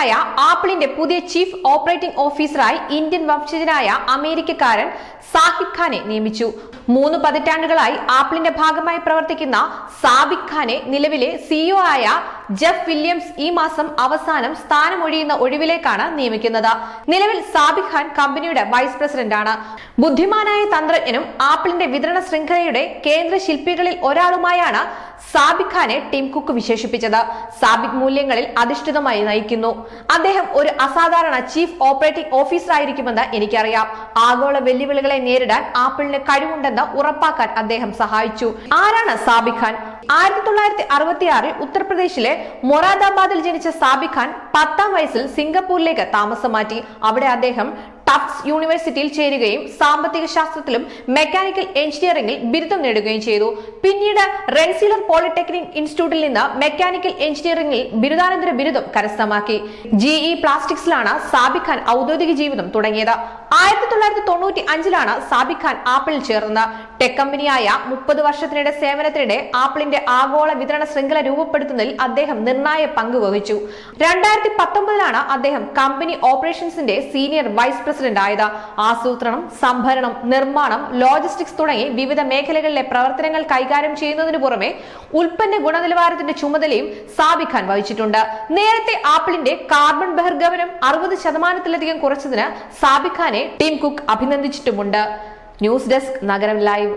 കമ്പനിയായ ആപ്പിളിന്റെ പുതിയ ചീഫ് ഓപ്പറേറ്റിംഗ് ഓഫീസറായി ഇന്ത്യൻ വംശജനായ അമേരിക്കക്കാരൻ സാഹിബ് ഖാനെ നിയമിച്ചു. മൂന്ന് പതിറ്റാണ്ടുകളായി ആപ്പിളിന്റെ ഭാഗമായി പ്രവർത്തിക്കുന്ന സാബിഖ് ഖാനെ നിലവിലെ സിഇഒ ആയ ജെഫ് വില്യംസ് ഈ മാസം അവസാനം സ്ഥാനമൊഴിയുന്ന ഒഴിവിലേക്കാണ് നിയമിക്കുന്നത്. നിലവിൽ സാബിഖ് ഖാൻ കമ്പനിയുടെ വൈസ് പ്രസിഡന്റാണ്. ബുദ്ധിമാനായ തന്ത്രജ്ഞനും ആപ്പിളിന്റെ വിതരണ ശൃംഖലയുടെ കേന്ദ്ര ശില്പികളിൽ ഒരാളുമായാണ് സാബിഖ് ഖാനെ ടീം കുക്ക് വിശേഷിപ്പിച്ചത്. സാബിഖ് മൂല്യങ്ങളിൽ അധിഷ്ഠിതമായി നയിക്കുന്നു. അദ്ദേഹം ഒരു അസാധാരണ ചീഫ് ഓപ്പറേറ്റിംഗ് ഓഫീസറായിരിക്കുമെന്ന് എനിക്കറിയാം. ആഗോള വെല്ലുവിളികളെ നേരിടാൻ ആപ്പിളിന് കഴിവുണ്ടെന്ന് ഉറപ്പാക്കാൻ അദ്ദേഹം സഹായിച്ചു. ആരാണ് സാബിഖ് ഖാൻ? ആയിരത്തി തൊള്ളായിരത്തി അറുപത്തിയാറിൽ ഉത്തർപ്രദേശിലെ മൊറാദാബാദിൽ ജനിച്ച സാബിഖാൻ ഖാൻ പത്താം വയസ്സിൽ സിംഗപ്പൂരിലേക്ക് താമസം മാറ്റി. അവിടെ അദ്ദേഹം ടഫ്സ് യൂണിവേഴ്സിറ്റിയിൽ ചേരുകയും സാമ്പത്തിക ശാസ്ത്രത്തിലും മെക്കാനിക്കൽ എഞ്ചിനീയറിംഗിൽ ബിരുദം നേടുകയും ചെയ്തു. പിന്നീട് റെൻസിലർ പോളിടെക്നിക് ഇൻസ്റ്റിറ്റ്യൂട്ടിൽ നിന്ന് മെക്കാനിക്കൽ എഞ്ചിനീയറിംഗിൽ ബിരുദാനന്തര ബിരുദം കരസ്ഥമാക്കി. ജിഇ പ്ലാസ്റ്റിക്സിലാണ് സാബിഖ് ഖാൻ ഔദ്യോഗിക ജീവിതം തുടങ്ങിയത്. ആയിരത്തി തൊള്ളായിരത്തി തൊണ്ണൂറ്റി അഞ്ചിലാണ് സാബിഖ് ഖാൻ ആപ്പിളിൽ ചേർന്നത്. ടെക് കമ്പനിയായ മുപ്പത് വർഷത്തിനിടെ സേവനത്തിനിടെ ആപ്പിളിന്റെ ആഗോള വിതരണ ശൃംഖല രൂപപ്പെടുത്തുന്നതിൽ അദ്ദേഹം നിർണായക പങ്ക് വഹിച്ചു. രണ്ടായിരത്തി പത്തൊമ്പതിലാണ് അദ്ദേഹം കമ്പനി ഓപ്പറേഷൻസിന്റെ സീനിയർ വൈസ് പ്രസിഡന്റ് ആയത്. ആസൂത്രണം സംഭരണം നിർമ്മാണം ലോജിസ്റ്റിക്സ് തുടങ്ങി വിവിധ മേഖലകളിലെ പ്രവർത്തനങ്ങൾ കൈകാര്യം ചെയ്യുന്നതിന് പുറമെ ഉൽപ്പന്ന ഗുണനിലവാരത്തിന്റെ ചുമതലയും സാബിഖാൻ ഖാൻ വഹിച്ചിട്ടുണ്ട്. നേരത്തെ ആപ്പിളിന്റെ കാർബൺ ബഹിർഗമനം അറുപത് ശതമാനത്തിലധികം കുറച്ചതിന് സാബിഖാനെ Tim Cook അഭിനന്ദിച്ചിട്ടുമുണ്ട്. News desk Nagaram live.